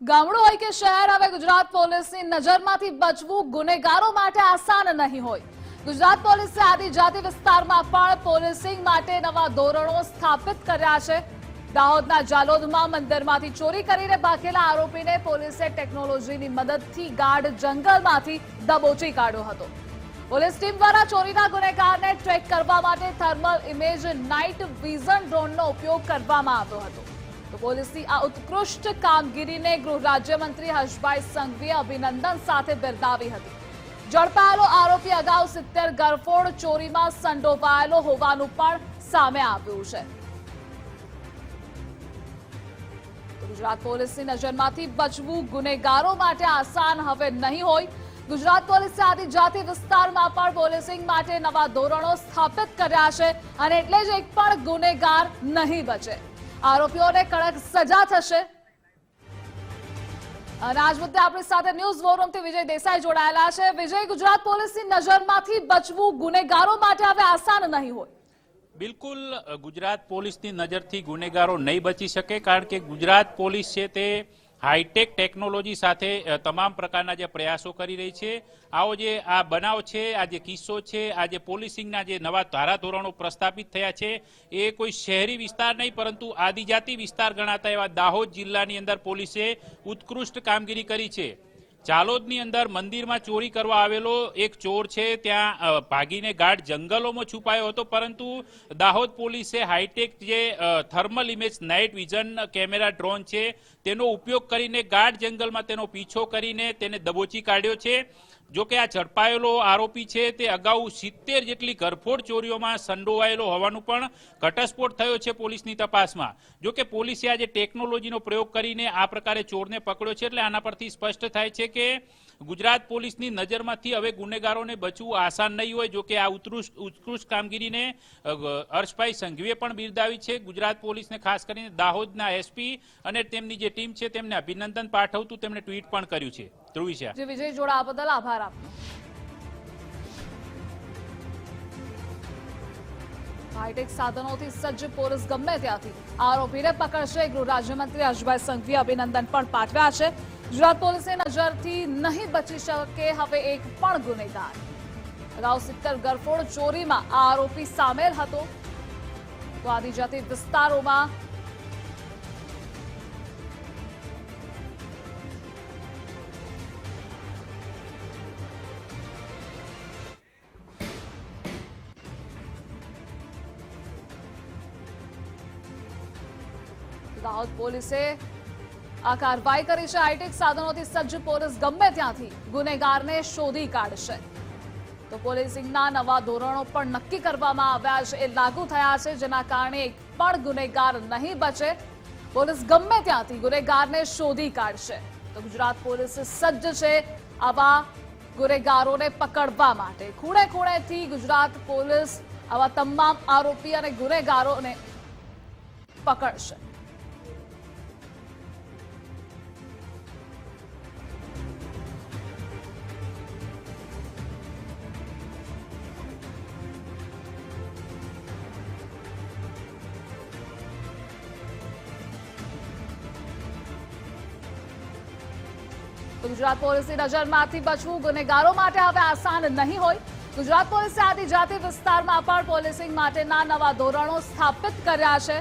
ગામડું હોય કે શહેર હવે ગુજરાત પોલીસની નજરમાંથી બચવું ગુનેગારો માટે આસાન નહીં હોય. ગુજરાત પોલીસે આદિજાતિ વિસ્તારમાં પણ પોલીસિંગ માટે નવા ધોરણો સ્થાપિત કર્યા છે. દાહોદના જાલોદમાં મંદિરમાંથી ચોરી કરીને ભાગેલા આરોપીને પોલીસે ટેકનોલોજીની મદદથી ગાઢ જંગલમાંથી દબોચી કાઢ્યો હતો. પોલીસ ટીમ દ્વારા ચોરીના ગુનેગારને ટ્રેક કરવા માટે થર્મલ ઇમેજ નાઇટ વિઝન ડ્રોનનો ઉપયોગ કરવામાં આવ્યો હતો. તો પોલીસની આ ઉત્કૃષ્ટ કામગીરીને ગૃહ રાજ્યમંત્રી હર્ષભાઈ સંઘવીએ અભિનંદન સાથે બિરદાવી હતી. ઝડપાયેલો આરોપી અગાઉ સિત્તેર ગરફોડ ચોરીમાં સંડોવાયેલો હોવાનું પણ સામે આવ્યું છે. ગુજરાત પોલીસની નજરમાંથી બચવું ગુનેગારો માટે આસાન હવે નહીં હોય. ગુજરાત પોલીસે આદિજાતિ વિસ્તારમાં પણ પોલીસિંગ માટે નવા ધોરણો સ્થાપિત કર્યા છે અને એટલે જ એક પણ ગુનેગાર નહીં બચે. આરોપીઓને કડક સજા થશે. અને આજ મુદ્દે આપણી સાથે ન્યૂઝ વોરૂમથી વિજય દેસાઈ જોડાયેલા છે. વિજય, ગુજરાત પોલીસની નજરમાંથી બચવું ગુનેગારો માટે હવે આસાન નહીં હોય. બિલકુલ ગુજરાત પોલીસની નજરથી ગુનેગારો નહીં બચી શકે, કારણ કે ગુજરાત પોલીસ છે તે હાઈટેક ટેકનોલોજી સાથે તમામ પ્રકારના જે પ્રયાસો કરી રહી છે. આવો જે આ બનાવ છે, આ જે કિસ્સો છે, આ જે પોલીસિંગના જે નવા ધારાધોરણો પ્રસ્થાપિત થયા છે, એ કોઈ શહેરી વિસ્તાર નહીં, પરંતુ આદિજાતિ વિસ્તાર ગણાતા એવા દાહોદ જિલ્લાની અંદર પોલીસે ઉત્કૃષ્ટ કામગીરી કરી છે. જાલોદની અંદર મંદિરમાં ચોરી કરવા આવેલો એક ચોર છે, ત્યાં ભાગીને ગાઢ જંગલોમાં છુપાયો હતો, પરંતુ દાહોદ પોલીસે હાઈટેક જે thermal image, night vision camera drone છે, તેનો ઉપયોગ કરીને ગાઢ જંગલમાં તેનો પીછો કરીને તેને દબોચી કાઢ્યો છે. જો કે આ ઝડપાયેલો આરોપી છે, તે અગાઉ સિત્તેર જેટલી ઘરફોડ ચોરીઓમાં સંડોવાયેલો હોવાનું પણ ઘટસ્ફોટ થયો છે પોલીસની તપાસમાં. જો કે પોલીસે આજે ટેકનોલોજીનો પ્રયોગ કરીને આ પ્રકારે ચોરને પકડ્યો છે, એટલે આના પરથી સ્પષ્ટ થાય છે કે ગુજરાત પોલીસની નજરમાંથી હવે ગુનેગારોને બચવું આસાન નહીં હોય, જો કે આ ઉત્કૃષ્ટ ઉત્કૃષ્ટ કામગીરીને હર્ષભાઈ સંઘવીએ પણ બિરદાવી છે. ગુજરાત પોલીસને ખાસ કરીને દાહોદના એસપી અને તેમની જે ટીમ છે, તેમને અભિનંદન પાઠવતું તેમણે ટ્વીટ પણ કર્યું છે. ધ્રુવી જે વિજય જોડા બદલ આભાર આપનો. હાઈટેક સાધનોથી સજ્જ પોલીસ ગમે ત્યાંથી. આરોપીને પકડશે ગૃહ રાજ્યમંત્રી હર્ષભાઈ સંઘવી. અભિનંદન પણ પાઠવ્યા છે. ગુજરાત પોલીસે નજરથી નહીં બચી શકે હવે એક પણ ગુનેગાર. અગાઉ સિત્તર ગરફોડ ચોરીમાં આરોપી સામેલ હતો. તો આદિજાતિ વિસ્તારોમાં દાહોદ પોલીસે આ કાર્યવાહી કરી છે. હાઈટેક સાધનોથી સજ્જ પોલીસ ગમે ત્યાંથી ગુનેગારને શોધી કાઢશે. તો પોલીસિંગના નવા ધોરણો પણ નક્કી કરવામાં આવ્યા છે. એ લાગુ થયા છે, જેના કારણે એક પણ ગુનેગાર નહીં બચે. પોલીસ ગમે ત્યાંથી ગુનેગારને શોધી કાઢશે. તો ગુજરાત પોલીસ સજ્જ છે આવા ગુનેગારોને પકડવા માટે. ખૂણે ખૂણેથી ગુજરાત પોલીસ આવા તમામ આરોપી અને ગુનેગારોને પકડશે. ગુજરાત પોલીસની નજરમાંથી બચવું ગુનેગારો માટે હવે આસાન નહીં હોય. ગુજરાત પોલીસે આદિજાતિ વિસ્તારમાં પણ પોલીસિંગ માટેના નવા ધોરણો સ્થાપિત કર્યા છે.